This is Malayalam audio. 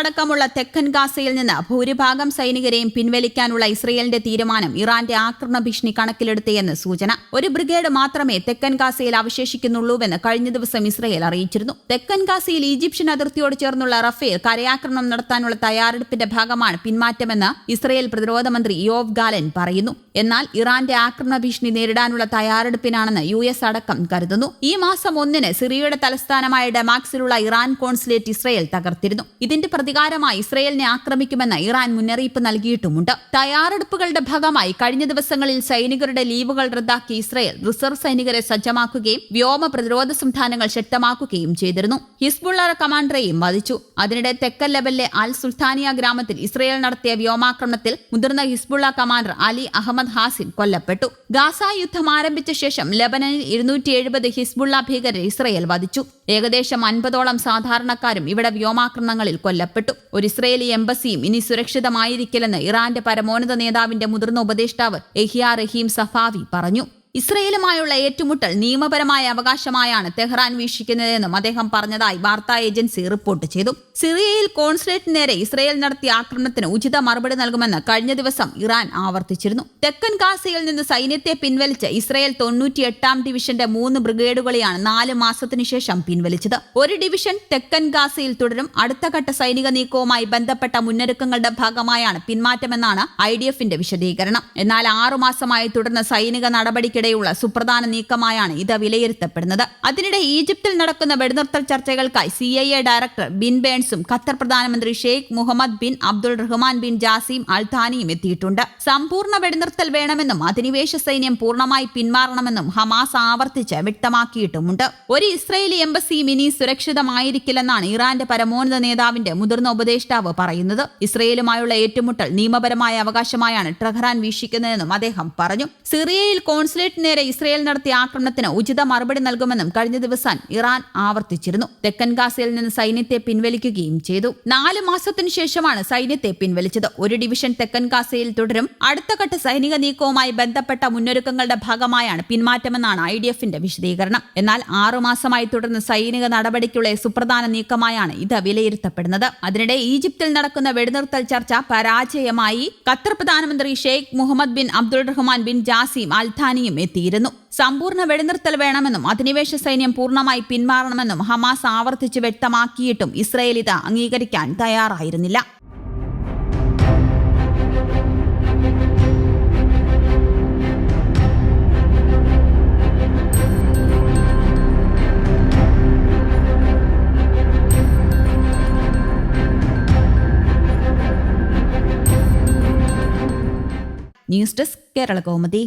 അടക്കമുള്ള തെക്കൻ ഗാസയിൽ നിന്ന് ഭൂരിഭാഗം സൈനികരെയും പിൻവലിക്കാനുള്ള ഇസ്രയേലിന്റെ തീരുമാനം ഇറാന്റെ ആക്രമണ ഭീഷണി കണക്കിലെടുത്തെന്ന് സൂചന. ഒരു ബ്രിഗേഡ് മാത്രമേ തെക്കൻ ഗാസയിൽ അവശേഷിക്കുന്നുള്ളൂവെന്ന് കഴിഞ്ഞ ദിവസം ഇസ്രയേൽ അറിയിച്ചിരുന്നു. തെക്കൻ ഗാസയിൽ ഈജിപ്ഷ്യൻ അതിർത്തിയോട് ചേർന്നുള്ള റഫേൽ കരയാക്രമണം നടത്താനുള്ള തയ്യാറെടുപ്പിന്റെ ഭാഗമാണ് പിന്മാറ്റമെന്ന് ഇസ്രയേൽ പ്രതിരോധ മന്ത്രി യോവ് ഗാലൻ പറയുന്നു. എന്നാൽ ഇറാന്റെ ആക്രമണ ഭീഷണി നേരിടാനുള്ള തയ്യാറെടുപ്പിനാണെന്ന് യു എസ് അടക്കം കരുതുന്നു. ഈ മാസം ഒന്നിന് സിറിയയുടെ തലസ്ഥാനമായ ഡെമാക്സിലുള്ള ഇറാൻ കോൺസുലേറ്റ് ഇസ്രയേൽ തകർത്തിരുന്നു. ഇതിന്റെ പ്രതികാരമായി ഇസ്രയേലിനെ ആക്രമിക്കുമെന്ന് ഇറാൻ മുന്നറിയിപ്പ് നൽകിയിട്ടുമുണ്ട്. തയ്യാറെടുപ്പുകളുടെ ഭാഗമായി കഴിഞ്ഞ ദിവസങ്ങളിൽ സൈനികരുടെ ലീവുകൾ റദ്ദാക്കി ഇസ്രയേൽ റിസർവ് സൈനികരെ സജ്ജമാക്കുകയും വ്യോമ പ്രതിരോധ സംവിധാനങ്ങൾ ശക്തമാക്കുകയും ചെയ്തിരുന്നു. ഹിസ്ബുള്ള കമാൻഡറെയും വധിച്ചു. അതിനിടെ തെക്കൻ ലെവലിലെ അൽ സുൽത്താനിയ ഗ്രാമത്തിൽ ഇസ്രയേൽ നടത്തിയ വ്യോമാക്രമണത്തിൽ മുതിർന്ന Hezbollah commander Ali Ahmed Hazin കൊല്ലപ്പെട്ടു. ഗാസ യുദ്ധം ആരംഭിച്ച ശേഷം ലെബനനിൽ ഇരുന്നൂറ്റി എഴുപത് ഹിസ്ബുള്ള ഭീകരരെ ഇസ്രയേൽ വധിച്ചു. ഏകദേശം അൻപതോളം സാധാരണക്കാരും ഇവിടെ വ്യോമാക്രമണങ്ങളിൽ കൊല്ലപ്പെട്ടു. ഒരു ഇസ്രയേലി എംബസിയും ഇനി സുരക്ഷിതമായിരിക്കില്ലെന്ന് ഇറാന്റെ പരമോന്നത നേതാവിന്റെ മുതിർന്ന ഉപദേഷ്ടാവ് എഹിയ റഹീം സഫാവി പറഞ്ഞു. ഇസ്രയേലുമായുള്ള ഏറ്റുമുട്ടൽ നിയമപരമായ അവകാശമായാണ് തെഹ്റാൻ വീക്ഷിക്കുന്നതെന്നും അദ്ദേഹം പറഞ്ഞതായി വാർത്താ ഏജൻസി റിപ്പോർട്ട് ചെയ്തു. സിറിയയിൽ കോൺസുലേറ്റ് നേരെ ഇസ്രയേൽ നടത്തിയ ആക്രമണത്തിന് ഉചിത മറുപടി നൽകുമെന്ന് കഴിഞ്ഞ ദിവസം ഇറാൻ ആവർത്തിച്ചിരുന്നു. തെക്കൻ ഗാസയിൽ നിന്ന് സൈന്യത്തെ പിൻവലിച്ച് ഇസ്രയേൽ തൊണ്ണൂറ്റിയെട്ടാം ഡിവിഷന്റെ മൂന്ന് ബ്രിഗേഡുകളെയാണ് നാല് മാസത്തിനു ശേഷം പിൻവലിച്ചത്. ഒരു ഡിവിഷൻ തെക്കൻ ഗാസയിൽ തുടരും. അടുത്ത ഘട്ട സൈനിക നീക്കവുമായി ബന്ധപ്പെട്ട മുന്നൊരുക്കങ്ങളുടെ ഭാഗമായാണ് പിന്മാറ്റമെന്നാണ് ഐ ഡി എഫിന്റെ വിശദീകരണം. എന്നാൽ ആറുമാസമായി തുടർന്ന സൈനിക നടപടിക്കിടെയുള്ള സുപ്രധാന നീക്കമായാണ് ഇത് വിലയിരുത്തപ്പെടുന്നത്. അതിനിടെ ഈജിപ്തിൽ നടക്കുന്ന വെടിനിർത്തൽ ചർച്ചകൾക്കായി C I A director Bill ബേൺസും Qatar പ്രധാനമന്ത്രി Sheikh Mohammed bin Abdul Rahman bin Jassim അൽഥാനിയും എത്തിയിട്ടുണ്ട്. സമ്പൂർണ വെടിനിർത്തൽ വേണമെന്നും അധിനിവേശ സൈന്യം പൂർണമായി പിന്മാറണമെന്നും ഹമാസ് ആവർത്തിച്ച് വ്യക്തമാക്കിയിട്ടുമുണ്ട്. ഒരു ഇസ്രയേലി എംബസിയും ഇനി സുരക്ഷിതമായിരിക്കില്ലെന്നാണ് ഇറാന്റെ പരമോന്നത നേതാവിന്റെ മുതിർന്ന ഉപദേഷ്ടാവ് പറയുന്നത്. ഇസ്രയേലുമായുള്ള ഏറ്റുമുട്ടൽ നിയമപരമായ അവകാശമായാണ് ടെഹ്റാൻ വീക്ഷിക്കുന്നതെന്നും അദ്ദേഹം പറഞ്ഞു. സിറിയയിൽ കോൺസുലേറ്റ് നേരെ ഇസ്രയേൽ നടത്തിയ ആക്രമണത്തിന് ഉചിത മറുപടി നൽകുമെന്നും കഴിഞ്ഞ ദിവസം ഇറാൻ ആവർത്തിച്ചിരുന്നു. തെക്കൻ ഗാസയിൽ നിന്ന് സൈന്യത്തെ പിൻവലിക്കുകയും ചെയ്തു. നാല് മാസത്തിനു ശേഷമാണ് സൈന്യത്തെ പിൻവലിച്ചത്. ഒരു ഡിവിഷൻ തെക്കൻ ഗാസയിൽ തുടരും. അടുത്ത ഘട്ട സൈനിക നീക്കവുമായി ബന്ധപ്പെട്ട മുന്നൊരുക്കങ്ങളുടെ ഭാഗമായാണ് പിന്മാറ്റമെന്നാണ് ഐ ഡി എഫിന്റെ വിശദീകരണം. എന്നാൽ ആറുമാസമായി തുടർന്ന് സൈനിക നടപടിക്കുള്ള സുപ്രധാന നീക്കമായാണ് ഇത് വിലയിരുത്തപ്പെടുന്നത്. അതിനിടെ ഈജിപ്തിൽ നടക്കുന്ന വെടിനിർത്തൽ ചർച്ച പരാജയമായി. ഖത്തർ പ്രധാനമന്ത്രി Sheikh Mohammed bin Abdul Rahman bin Jassim Al അൽഥാനിയും എത്തിയിരുന്നു സമ്പൂർണ വെടിനിർത്തൽ വേണമെന്നും അധിനിവേശ സൈന്യം പൂർണമായി പിന്മാറണമെന്നും ഹമാസ് ആവർത്തിച്ച് വ്യക്തമാക്കിയിട്ടും ഇസ്രയേൽ ഇത് അംഗീകരിക്കാൻ തയ്യാറായിരുന്നില്ല. News desk Kerala Kaumudi.